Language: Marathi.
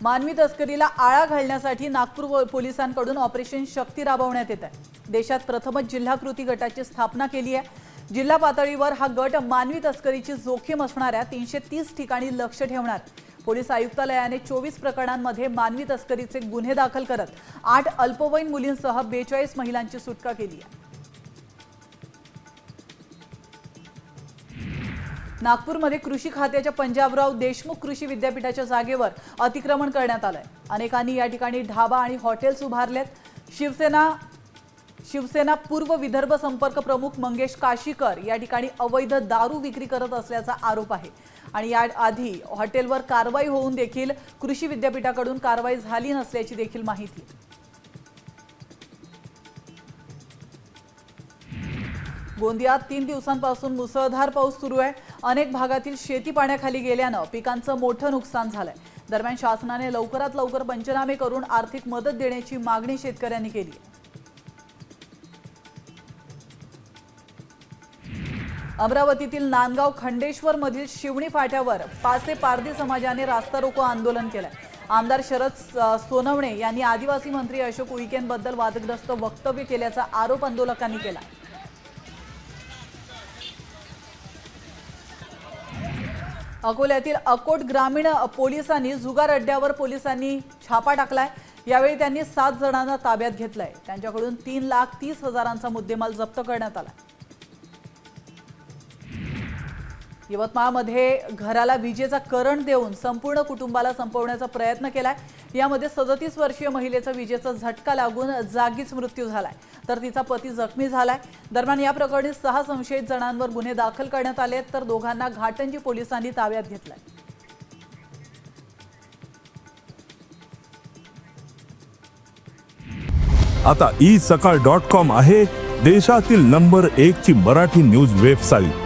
मानवी तस्करीला आळा घालण्यासाठी नागपूर व- पोलिसांकडून ऑपरेशन शक्ती राबवण्यात येत आहे. देशात प्रथमच जिल्हा कृती गटाची स्थापना केली आहे. जिल्हा पातळीवर हा गट मानवी तस्करीची जोखीम असणाऱ्या तीनशे तीस ठिकाणी लक्ष ठेवणार. पोलीस आयुक्तालयाने चोवीस प्रकरणांमध्ये मानवी तस्करीचे गुन्हे दाखल करत आठ अल्पवयीन मुलींसह बेचाळीस महिलांची सुटका केली आहे. नागपूरमध्ये कृषी खात्याच्या पंजाबराव देशमुख कृषी विद्यापीठाच्या जागेवर अतिक्रमण करण्यात आलंय. अनेकांनी या ठिकाणी ढाबा आणि हॉटेल्स उभारलेत. शिवसेना शिवसेना पूर्व विदर्भ संपर्क प्रमुख मंगेश काशीकर या ठिकाणी अवैध दारू विक्री करत असल्याचा आरोप आहे. आणि या आधी हॉटेलवर कारवाई होऊन देखील कृषी विद्यापीठाकडून कारवाई झाली नसल्याची देखील माहिती. गोंदियात तीन दिवसांपासून मुसळधार पाऊस सुरू आहे. अनेक भागातील शेती पाण्याखाली गेल्यानं पिकांचं मोठं नुकसान झालंय. दरम्यान शासनाने लवकरात लवकर पंचनामे करून आर्थिक मदत देण्याची मागणी शेतकऱ्यांनी केली आहे. अमरावतीतील नांदगाव खंडेश्वर मधील शिवणी फाट्यावर पासे पारधी समाजाने रास्ता रोको आंदोलन केलंय. आमदार शरद सोनवणे यांनी आदिवासी मंत्री अशोक उईकेंबद्दल वादग्रस्त वक्तव्य केल्याचा आरोप आंदोलकांनी केला. अकोल्यातील अकोट ग्रामीण पोलिसांनी जुगार अड्ड्यावर पोलिसांनी छापा टाकलाय. यावेळी त्यांनी सात जणांना ताब्यात घेतलंय. त्यांच्याकडून तीन लाख तीस हजारांचा मुद्देमाल जप्त करण्यात आला यवतमाळमध्ये घराला विजेचा करंट देऊन संपूर्ण कुटुंबाला संपवण्याचा प्रयत्न केलाय. यामध्ये सदतीस वर्षीय महिलेचा विजेचा झटका लागून जागीच मृत्यू झालाय. तर तिचा पती जखमी झालाय. दरम्यान या प्रकरणी सहा संशयित जणांवर गुन्हे दाखल करण्यात आले तर दोघांना घाटंजी पोलिसांनी ताब्यात घेतलाय. आता ई सकाळ डॉट कॉम आहे देशातील नंबर एक ची मराठी न्यूज वेबसाईट.